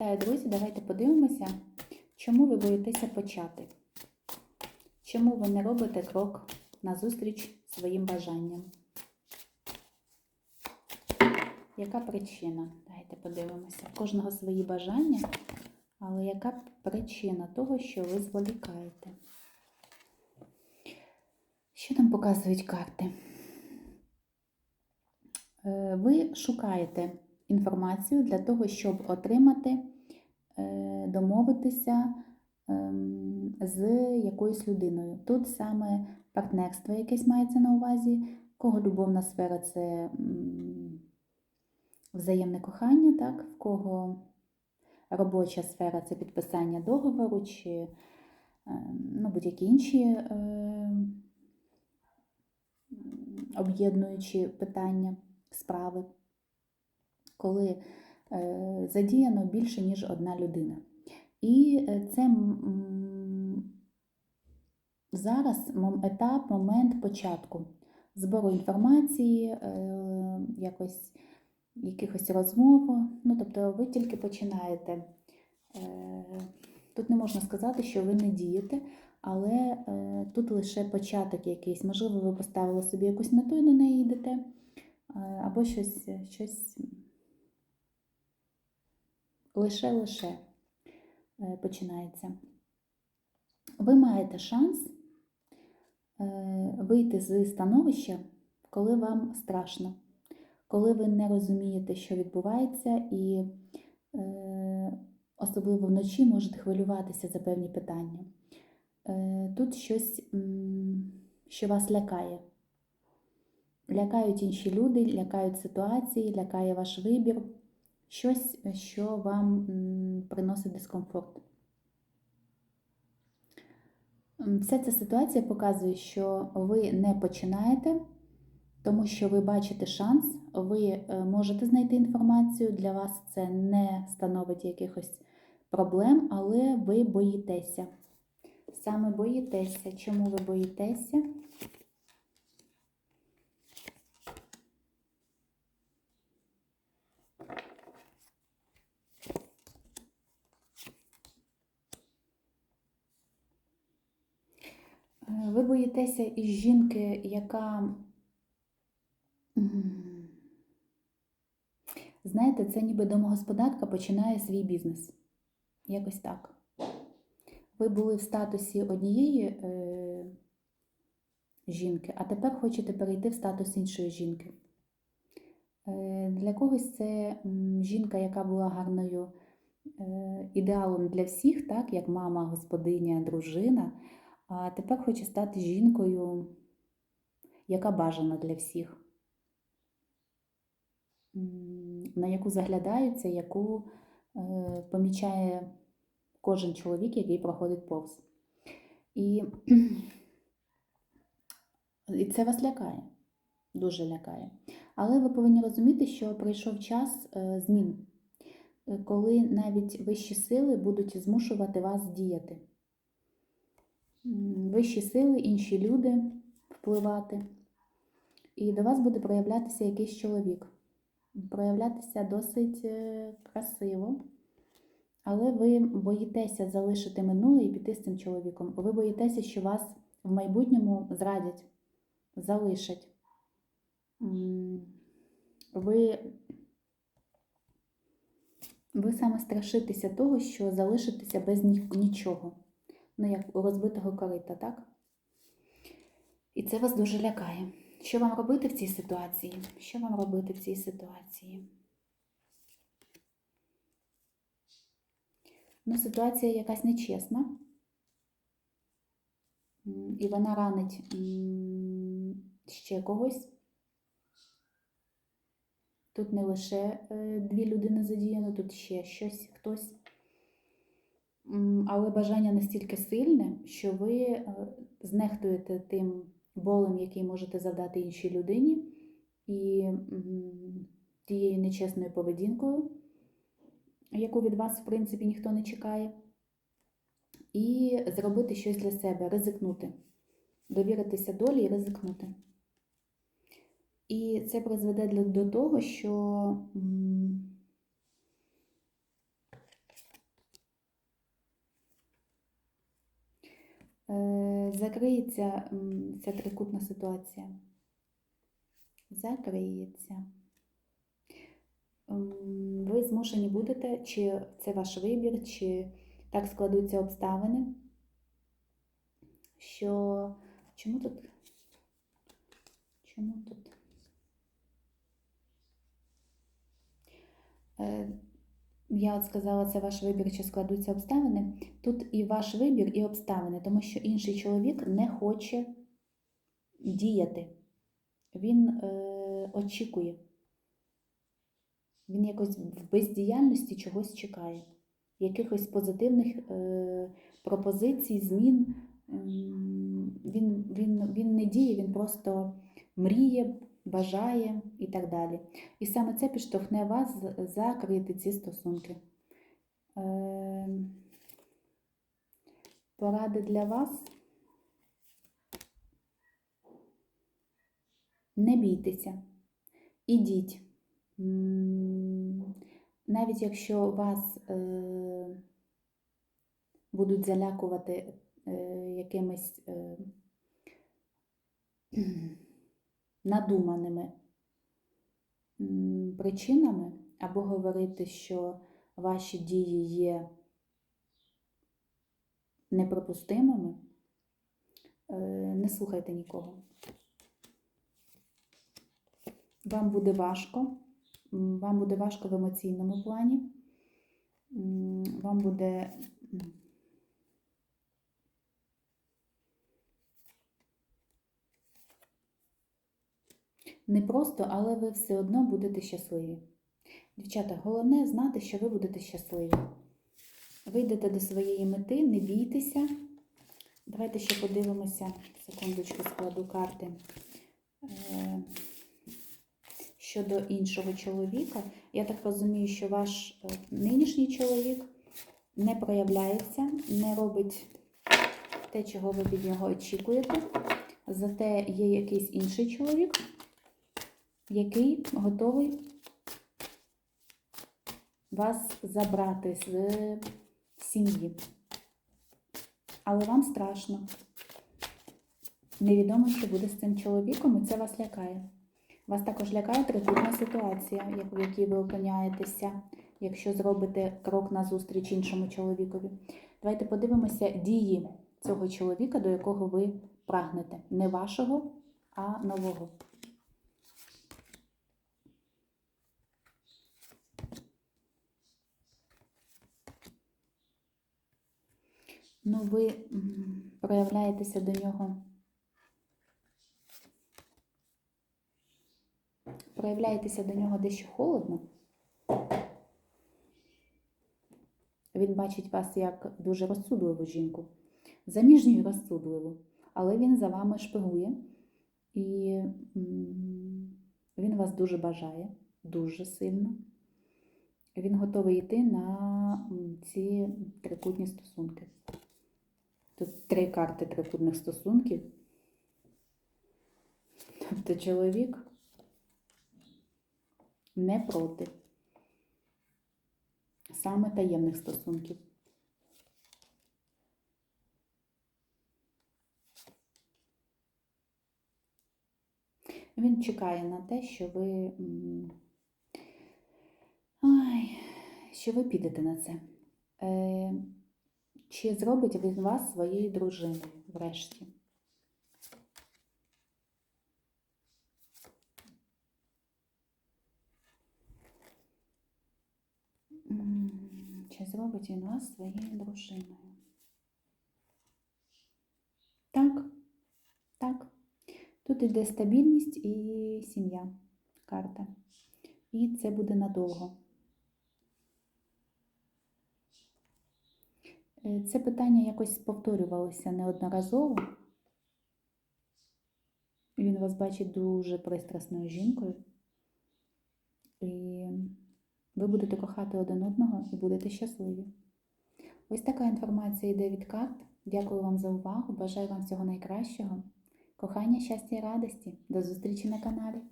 Так, друзі, давайте подивимося, чому ви боїтеся почати. Чому ви не робите крок назустріч своїм бажанням? Яка причина? Давайте подивимося. В кожного свої бажання, але яка причина того, що ви зволікаєте? Що нам показують карти? Е, Ви шукаєте інформацію для того, щоб отримати, е, домовитися ем, з якоюсь людиною. Тут саме партнерство якесь мається на увазі, кого любовна сфера це взаємне кохання, так? в кого робоча сфера це підписання договору чи ем, ну, будь-які інші ем, об'єднуючі питання, справи, коли е, задіяно більше, ніж одна людина. І е, це зараз етап, момент початку збору інформації, е, якось якихось розмов. Ну, тобто ви тільки починаєте. Тут не можна сказати, що ви не дієте, але тут лише початок якийсь. Можливо, ви поставили собі якусь мету і до неї йдете, або щось, щось лише-лише е, починається. Ви маєте шанс е, вийти з становища, коли вам страшно, коли ви не розумієте, що відбувається, і е, особливо вночі можете хвилюватися за певні питання. Тут щось, що вас лякає. Лякають інші люди, лякають ситуації, лякає ваш вибір, щось, що вам приносить дискомфорт. Вся ця ситуація показує, що ви не починаєте, тому що ви бачите шанс, ви е, можете знайти інформацію, для вас це не становить якихось проблем, але ви боїтеся. Саме боїтеся. Чому ви боїтеся? Е, Ви боїтеся із жінки, яка, знаєте, це ніби домогосподарка починає свій бізнес. Якось так. Ви були в статусі однієї е, жінки, а тепер хочете перейти в статус іншої жінки. Е, для когось це жінка, яка була гарною е, ідеалом для всіх, так, як мама, господиня, дружина, а тепер хоче стати жінкою, яка бажана для всіх, на яку заглядаються, яку е, помічає кожен чоловік, який проходить повз. І, і це вас лякає, дуже лякає. Але ви повинні розуміти, що прийшов час е, змін, е, коли навіть вищі сили будуть змушувати вас діяти. Вищі сили, інші люди впливати. І до вас буде проявлятися якийсь чоловік. Проявлятися досить е, красиво. Але ви боїтеся залишити минуле і піти з цим чоловіком. Ви боїтеся, що вас в майбутньому зрадять, залишать. Ви, ви саме страшитеся того, що залишитеся без нічого. Ну, як у розбитого корита, так? І це вас дуже лякає. Що вам робити в цій ситуації? Що вам робити в цій ситуації? Ну, ситуація якась нечесна. І вона ранить ще когось. Тут не лише е, дві людини задіяно, тут ще щось, хтось. Але бажання настільки сильне, що ви е, знехтуєте тим болем, який можете завдати іншій людині, і тією нечесною поведінкою, яку від вас, в принципі, ніхто не чекає, і зробити щось для себе, ризикнути, довіритися долі і ризикнути. І це призведе до того, що закриється ця трикутна ситуація. Закриється. Ви змушені будете, чи це ваш вибір, чи так складуться обставини, що чому тут? Чому тут? Я от сказала, це ваш вибір, чи складуться обставини. Тут і ваш вибір, і обставини, тому що інший чоловік не хоче діяти. Він е, очікує. Він якось в бездіяльності чогось чекає. Якихось позитивних е, пропозицій, змін. Ем, Він, він, він не діє, він просто мріє, бажає і так далі. І саме це підштовхне вас закрити ці стосунки. Ем, Поради для вас. Не бійтеся, ідіть. Навіть якщо вас е, будуть залякувати е, якимись е, надуманими причинами, або говорити, що ваші дії є неприпустимими, е, не слухайте нікого. Вам буде важко, вам буде важко в емоційному плані, вам буде м, непросто, але ви все одно будете щасливі. Дівчата, головне знати, що ви будете щасливі. Вийдете до своєї мети, не бійтеся. Давайте ще подивимося, секундочку, складу карти. Е, Щодо іншого чоловіка, я так розумію, що ваш е, нинішній чоловік не проявляється, не робить те, чого ви від нього очікуєте. Зате є якийсь інший чоловік, який готовий вас забрати з сім'ї. Але вам страшно. Невідомо, що буде з цим чоловіком, і це вас лякає. Вас також лякає трикутна ситуація, в якій ви опиняєтеся, якщо зробите крок назустріч іншому чоловікові. Давайте подивимося дії цього чоловіка, до якого ви прагнете. Не вашого, а нового. Ну, ви проявляєтеся до нього. Проявляєтеся до нього дещо холодно. Він бачить вас як дуже розсудливу жінку, заміжню і розсудливу, але він за вами шпигує і він вас дуже бажає, дуже сильно. Він готовий йти на ці трикутні стосунки. Тут три карти трикутних стосунків. Тобто чоловік не проти саме таємних стосунків. Він чекає на те, що ви, ай, що ви підете на це. Чи зробить він вас своєю дружиною врешті? Чи зробить він вас своєю дружиною? Так, так. Тут іде стабільність і сім'я карта. І це буде надовго. Це питання якось повторювалося неодноразово. Він вас бачить дуже пристрасною жінкою. І ви будете кохати один одного і будете щасливі. Ось така інформація йде від карт. Дякую вам за увагу. Бажаю вам всього найкращого. Кохання, щастя і радості. До зустрічі на каналі.